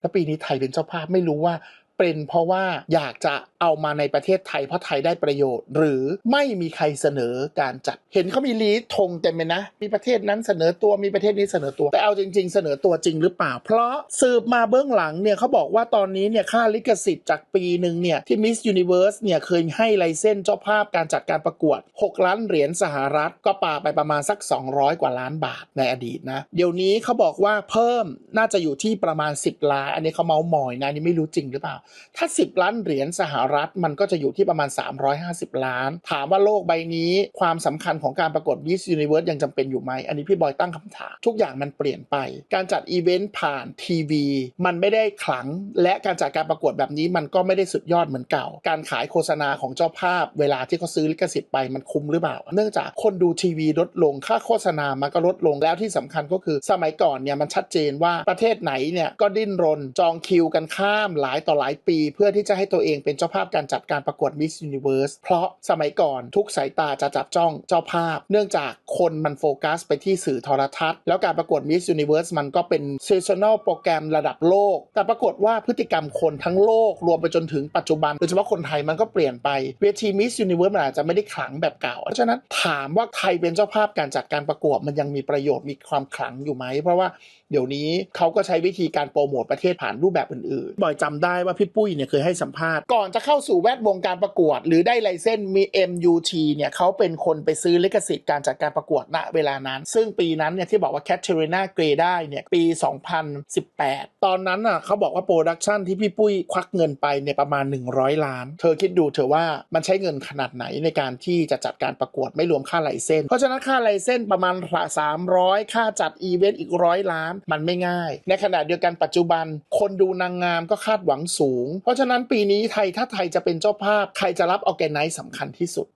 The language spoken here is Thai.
แล้วปีนี้ไทยเป็นเจ้าภาพไม่รู้ว่า เป็นเพราะว่าอยากจะเอามาในประเทศไทยเพราะไทยได้ประโยชน์ หรือไม่มีใครเสนอการจัด เห็นเขามีลีดธงเต็มเลยนะ มีประเทศนั้นเสนอตัวมีประเทศนี้เสนอตัว แต่เอาจริง ๆ เสนอตัวจริงหรือเปล่า เพราะสืบมาเบื้องหลังเนี่ยเขาบอกว่าตอนนี้เนี่ยค่าลิขสิทธิ์จากปีหนึ่งเนี่ยที่ Miss Universe เนี่ยเคยให้ไลเซนส์เจ้าภาพการจัดการประกวด 6 ล้านเหรียญสหรัฐก็ปาไปประมาณสัก 200 กว่าล้านบาทในอดีตนะเดี๋ยวนี้เขาบอกว่าเพิ่มน่าจะอยู่ที่ประมาณ 10 ล้าน อันนี้เขาเมาส์มอยนะนี่ไม่รู้จริงหรือเปล่าถ้า 10 ล้านเหรียญสหรัฐมันก็จะอยู่ที่ประมาณ 350 ล้าน ถามว่าโลกใบนี้ความสำคัญของการประกวด Miss Universe ยังจำเป็นอยู่ไหม อันนี้พี่บอยตั้งคำถาม ทุกอย่างมันเปลี่ยนไป การจัดอีเวนต์ผ่านทีวี มันไม่ได้ขลัง และการจัดการประกวดแบบนี้มันก็ไม่ได้สุดยอดเหมือนเก่า การขายโฆษณาของเจ้าภาพ เวลาที่เขาซื้อลิขสิทธิ์ไปมันคุ้มหรือเปล่า เนื่องจากคนดูทีวีลดลงค่าโฆษณามันก็ลดลงแล้วที่สำคัญก็คือสมัยก่อนเนี่ยมันชัดเจนว่าประเทศไหนเนี่ยก็ดิ้นรนจองคิวกันข้ามหลายต่อหลายปี เพื่อที่จะให้ตัวเองเป็นเจ้าภาพการจัดการประกวด Miss Universe เพราะสมัยก่อนทุกสายตาจะจับจ้องเจ้าภาพ เนื่องจากคนมันโฟกัสไปที่สื่อโทรทัศน์ แล้วการประกวด Miss Universe มันก็เป็น seasonal โปรแกรมระดับโลก แต่ปรากฏว่าพฤติกรรมคนทั้งโลกรวมไปจนถึงปัจจุบันโดยเฉพาะคนไทยมันก็เปลี่ยนไปเวที Miss Universe มันอาจจะไม่ได้ขลังแบบเก่า เพราะฉะนั้นถามว่าไทยเป็นเจ้าภาพการจัดการประกวดมันยังมีประโยชน์มีความขลังอยู่ไหมเพราะว่าเดี๋ยวนี้เขาก็ใช้วิธีการโปรโมทประเทศผ่านรูปแบบอื่นๆบ่อยจำได้ว่าพี่ปุ้ยเนี่ยเคยให้สัมภาษณ์ ก่อนจะเข้าสู่แวดวงการประกวด หรือได้ไลเซนส์มี MUT เนี่ยเขาเป็นคนไปซื้อลิขสิทธิ์การจัดการประกวดณเวลานั้น ซึ่งปีนั้นเนี่ยที่บอกว่าแคทเธอรีนาเกรได้เนี่ยปี 2018 ตอนนั้นน่ะเขาบอกว่าโปรดักชันที่พี่ปุ้ยควักเงินไปเนี่ยประมาณ 100 ล้าน เธอคิดดูเถอว่ามันใช้เงินขนาดไหนในการที่จะจัดการประกวดไม่รวมค่าไลเซนส์เพราะฉะนั้นค่าไลเซนส์ประมาณ300 ค่าจัดอีเวนต์อีกร้อยล้าน มันไม่ง่าย ในขณะเดียวกันปัจจุบันคนดูนางงามก็คาดหวังสูงง เพราะฉะนั้นปีนี้ไทยถ้าไทยจะเป็นเจ้าภาพ ใครจะรับออแกไนซ์สำคัญที่สุด